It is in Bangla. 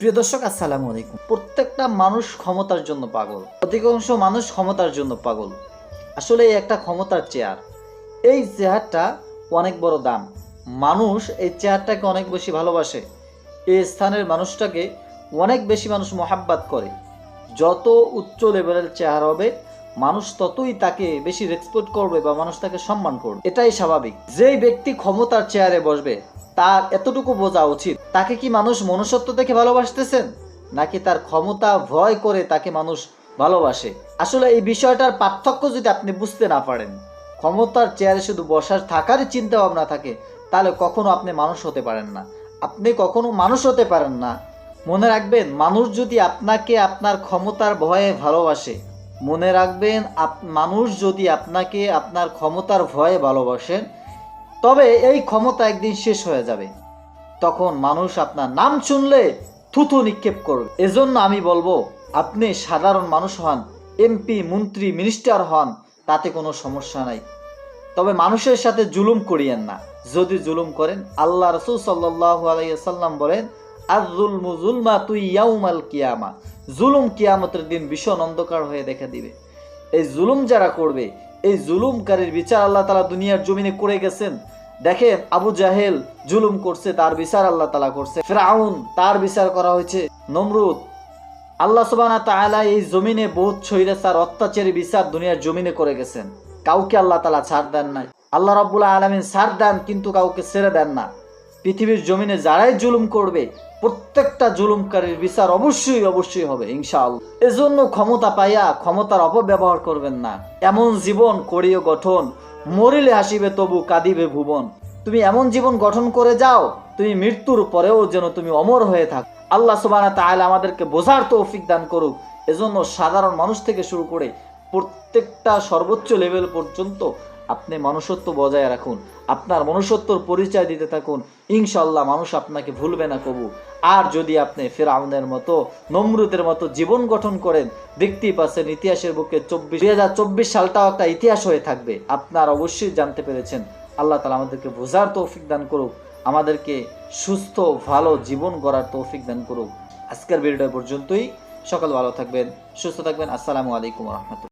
প্রিয় দর্শক, আসসালামু আলাইকুম। প্রত্যেকটা মানুষ ক্ষমতার জন্য পাগল। অধিকাংশ মানুষ ক্ষমতার জন্য পাগল। আসলে এই একটা ক্ষমতার চেয়ার। এই চেয়ারটা অনেক বড় দাম। মানুষ এই চেয়ারটাকে অনেক বেশি ভালোবাসে। এই স্থানের মানুষটাকে অনেক বেশি মানুষ মহাব্বাত করে। যত উচ্চ লেভেলের চেয়ার হবে, মানুষ ততই তাকে বেশি রেসপেক্ট করবে বা মানুষ তাকে সম্মান করবে। এটাই স্বাভাবিক। যেই ব্যক্তি ক্ষমতার চেয়ারে বসবে তার এতটুকু বোঝা উচিত। তাকে কি মানুষ মনুষ্যত্ব দেখে ভালোবাসতেছেন? নাকি তার ক্ষমতা ভয় করে তাকে মানুষ ভালোবাসে? আসলে এই বিষয়টার পার্থক্য যদি আপনি বুঝতে না পারেন, ক্ষমতার চেয়ারে শুধু বসার থাকারই চিন্তা ভাবনা থাকে, তাহলে কখনো আপনি মানুষ হতে পারেন না। আপনি কখনো মানুষ হতে পারেন না। মনে রাখবেন, মানুষ যদি আপনাকে আপনার ক্ষমতার ভয়ে ভালোবাসে, মনে রাখবেন মানুষ যদি আপনাকে আপনার ক্ষমতার ভয়ে ভালোবাসেন তবে এই ক্ষমতা একদিন শেষ হয়ে যাবে। তখন মানুষ আপনার নাম শুনলে থুথু নিক্ষেপ করবে। এজন্য আমি বলব, আপনি সাধারণ মানুষ হন এমপি মন্ত্রী মিনিস্টার হন, তাতে কোনো সমস্যা নাই। তবে মানুষের সাথে জুলুম করিয়েন না। যদি জুলুম করেন, আল্লাহ রসুল সাল্লাহ আলাইসাল্লাম বলেন আজুল মুজুলমা তুই ইয়াউমাল কিয়ামা। জুলুম কিয়ামতের দিন ভীষণ অন্ধকার হয়ে দেখা দিবে। এই জুলুম যারা করবে এই জুলুমকারীর বিচার আল্লাহ তালা দুনিয়ার জমিনে করে গেছেন। দেখেন, আবু জাহেল জুলুম করছে, তার বিচার আল্লাহ তালা করছে। ফ্রাউন, তার বিচার করা হয়েছে। নমরুদ, আল্লাহ সুবানা তালা এই জমিনে বহুত ছৈরাচার অত্যাচারী বিচার দুনিয়ার জমিনে করে গেছেন। কাউকে আল্লাহ তালা ছাড় দেন নাই। আল্লাহ রাব্বুল আলমিন ছাড় দেন, কিন্তু কাউকে ছেড়ে দেন না। পৃথিবীর জমিনে যারাই জুলুম করবে, প্রত্যেকটা জুলুমকারীর বিচার অবশ্যই অবশ্যই হবে, ইনশাআল্লাহ। এজন্য ক্ষমতা পাইয়া ক্ষমতার অপব্যবহার করবেন না। এমন জীবন করিও গঠন, মরিলে হাসিবে তবু কাঁদিবে ভুবন। তুমি এমন জীবন গঠন করে যাও, তুমি মৃত্যুর পরেও যেন তুমি অমর হয়ে থাক। আল্লাহ সুবানা তাহলে আমাদেরকে বোঝার তৌফিক দান করুক। এজন্য সাধারণ মানুষ থেকে শুরু করে প্রত্যেকটা সর্বোচ্চ লেভেল পর্যন্ত আপনি মনুষ্যত্ব বজায় রাখুন। আপনার মনুষ্যত্বর পরিচয় দিতে থাকুন। ইনশাল্লাহ মানুষ আপনাকে ভুলবে না কবু। আর যদি আপনি ফেরাউনের মতো, নমরুদের মতো জীবন গঠন করেন, দেখতেই পাচ্ছেন ইতিহাসের বুকে চব্বিশ, দুই হাজার চব্বিশ সালটাও একটা ইতিহাস হয়ে থাকবে। আপনার অবশ্যই জানতে পেরেছেন। আল্লাহ তালা আমাদেরকে বোঝার তৌফিক দান করুক। আমাদেরকে সুস্থ, ভালো জীবন গড়ার তৌফিক দান করুক। আজকের ভিডিও পর্যন্তই। সকাল ভালো থাকবেন, সুস্থ থাকবেন। আসসালামু আলাইকুম রহমতুল্লাহ।